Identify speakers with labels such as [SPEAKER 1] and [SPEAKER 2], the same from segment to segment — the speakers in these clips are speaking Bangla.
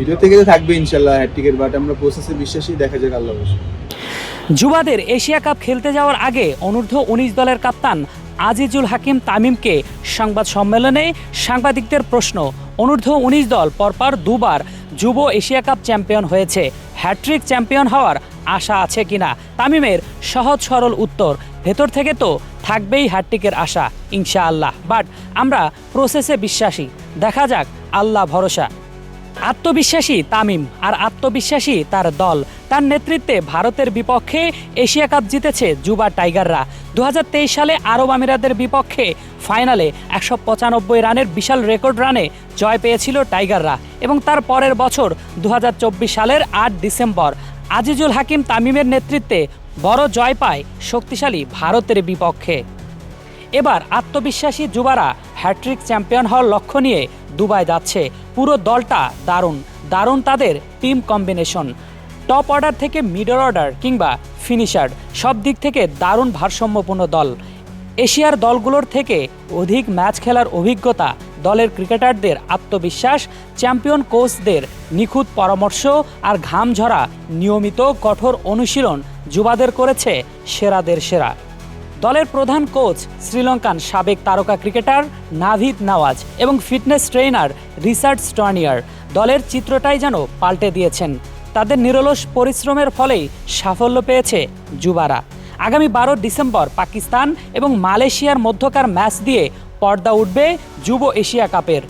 [SPEAKER 1] ভিডিও থেকে থাকবে ইনশাল্লাহ বাট আমরা প্রসেসে বিশ্বাসী, দেখা যাক আল্লাহ
[SPEAKER 2] যুবাদের এশিয়া কাপ খেলতে যাওয়ার আগে অনূর্ধ্ব উনিশ দলের কাপ্তান আজিজুল হাকিম তামিমকে সংবাদ সম্মেলনে সাংবাদিকদের প্রশ্ন, অনূর্ধ্ব উনিশ দল পরপর দুবার যুব এশিয়া কাপ চ্যাম্পিয়ন হয়েছে হ্যাট্রিক চ্যাম্পিয়ন হওয়ার আশা আছে কিনা? তামিমের সহজ সরল উত্তর, ভেতর থেকে তো থাকবেই হ্যাট্রিকের আশা, ইনশাআল্লাহ। বাট আমরা প্রসেসে বিশ্বাসী, দেখা যাক আল্লাহ ভরসা। আত্মবিশ্বাসী তামিম আর আত্মবিশ্বাসী তার দল। তার নেতৃত্বে ভারতের বিপক্ষে এশিয়া কাপ জিতেছে যুবা টাইগাররা। দু হাজার তেইশ সালে আরব আমিরাতের বিপক্ষে ফাইনালে একশো পঁচানব্বই রানের বিশাল রেকর্ড রানে জয় পেয়েছিল টাইগাররা এবং তার পরের বছর দু হাজার চব্বিশ সালের আট ডিসেম্বর। আজিজুল হাকিম তামিমের নেতৃত্বে বড় জয় পায় শক্তিশালী ভারতের বিপক্ষে। এবার আত্মবিশ্বাসী যুবারা হ্যাট্রিক চ্যাম্পিয়ন হওয়ার লক্ষ্য নিয়ে দুবাই যাচ্ছে। পুরো দলটা দারুণ দারুণ তাদের টিম কম্বিনেশন টপ অর্ডার থেকে মিডল অর্ডার কিংবা ফিনিশার সব দিক থেকে দারুণ ভারসাম্যপূর্ণ দল। এশিয়ার দলগুলোর থেকে অধিক ম্যাচ খেলার অভিজ্ঞতা দলের ক্রিকেটারদের আত্মবিশ্বাস চ্যাম্পিয়ন কোচদের নিখুঁত পরামর্শ আর ঘাম ঝরা নিয়মিত কঠোর অনুশীলন যুবাদের করেছে সেরাদের সেরা। দলের প্রধান কোচ, শ্রীলঙ্কান সাবেক তারকা ক্রিকেটার নাভিদ নওয়াজ এবং ফিটনেস ট্রেনার রিচার্ড স্টর্নিয়ার। দলের চিত্রটাই যেন পাল্টে দিয়েছেন। তাদের নিরলস পরিশ্রমের ফলেই সাফল্য পেয়েছে যুবারা। আগামী বারো ডিসেম্বর পাকিস্তান এবং মালয়েশিয়ার মধ্যকার ম্যাচ দিয়ে পর্দা উঠবে যুব এশিয়া কাপের।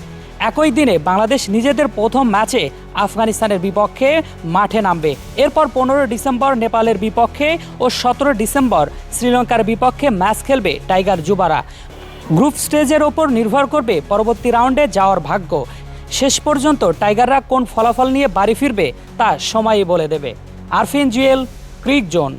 [SPEAKER 2] একই দিনে বাংলাদেশ নিজেদের প্রথম ম্যাচে আফগানিস্তানের বিপক্ষে মাঠে নামবে। এরপর পনেরো ডিসেম্বর নেপালের বিপক্ষে ও সতেরো ডিসেম্বর শ্রীলঙ্কার বিপক্ষে ম্যাচ খেলবে টাইগার যুবারা। গ্রুপ স্টেজের ওপর নির্ভর করবে পরবর্তী রাউন্ডে যাওয়ার ভাগ্য। শেষ পর্যন্ত টাইগাররা কোন ফলাফল নিয়ে বাড়ি ফিরবে তা সময়ই বলে দেবে। Arfin Jewel, Crick Zone.